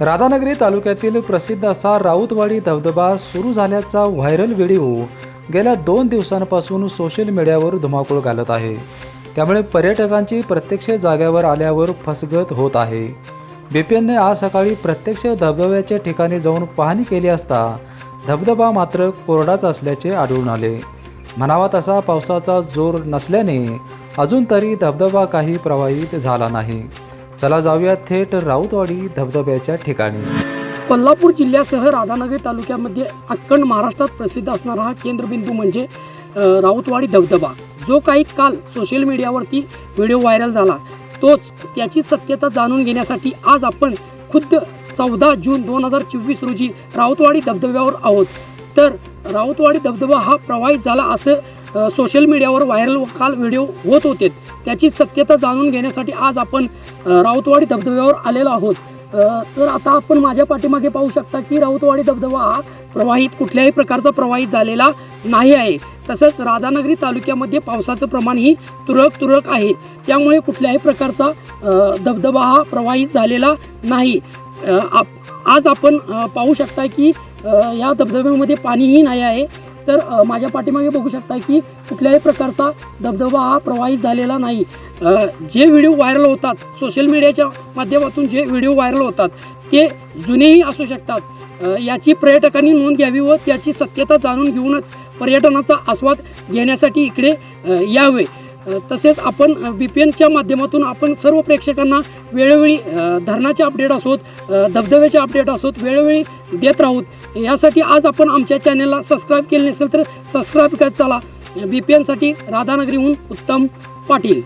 राधानगरी तालुक्यातील प्रसिद्ध असा राऊतवाडी धबधबा सुरू झाल्याचा व्हायरल व्हिडिओ गेल्या दोन दिवसांपासून सोशल मीडियावर धुमाकूळ घालत आहे. त्यामुळे पर्यटकांची प्रत्यक्ष जाग्यावर आल्यावर फसगत होत आहे. बिपिनने आज सकाळी प्रत्यक्ष धबधब्याच्या ठिकाणी जाऊन पाहणी केली असता धबधबा मात्र कोरडाच असल्याचे आढळून आले. म्हणावा तसा पावसाचा जोर नसल्याने अजून तरी धबधबा काही प्रवाहित झाला नाही. चला जाऊया थेट राऊतवाडी धबधब्याच्या ठिकाणी. कोल्हापूर जिल्ह्यासह राधानगरी तालुक्यामध्ये अखंड महाराष्ट्रात प्रसिद्ध असणारा हा केंद्रबिंदू म्हणजे अ, राऊतवाडी धबधबा. जो काही काल सोशल मीडियावरती व्हिडिओ व्हायरल झाला तोच त्याची सत्यता जाणून घेण्यासाठी आज आपण खुद्द चौदा जून दोन हजार चोवीस रोजी राऊतवाडी धबधब्यावर आहोत. तर राऊतवाडी धबधबा हा प्रवाहित झाला असं सोशल मीडियावर व्हायरल काल व्हिडिओ होत होते. त्याची सत्यता जाणून घेण्यासाठी आज आपण राऊतवाडी धबधब्यावर आलेलो आहोत. तर आता आपण माझ्या पाठीमागे पाहू शकता की राऊतवाडी धबधबा हा प्रवाहित कुठल्याही प्रकारचा प्रवाहित झालेला नाही आहे. तसंच राधानगरी तालुक्यामध्ये पावसाचं प्रमाणही तुरळक तुरळक आहे. त्यामुळे कुठल्याही प्रकारचा धबधबा हा प्रवाहित झालेला नाही. आप- आज आपण पाहू शकता की या धबधब्यामध्ये पाणीही नाही आहे. तर माझ्या पाठीमागे बघू शकता की कुठल्याही प्रकारचा धबधबा हा प्रवाहित झालेला नाही. जे व्हिडिओ व्हायरल होतात सोशल मीडियाच्या माध्यमातून जे व्हिडिओ व्हायरल होतात ते जुनेही असू शकतात. याची पर्यटकांनी नोंद घ्यावी व त्याची सत्यता जाणून घेऊनच पर्यटनाचा आस्वाद घेण्यासाठी इकडे यावे. तसेच आपण बी पी एनच्या माध्यमातून आपण सर्व प्रेक्षकांना वेळोवेळी धरणाचे अपडेट असोत धबधब्याचे अपडेट असोत वेळोवेळी देत राहूत. यासाठी आज आपण आमच्या चॅनलला सबस्क्राईब केले नसेल तर सबस्क्राईब करत चला. बी पी एनसाठी राधानगरीहून उत्तम पाटील.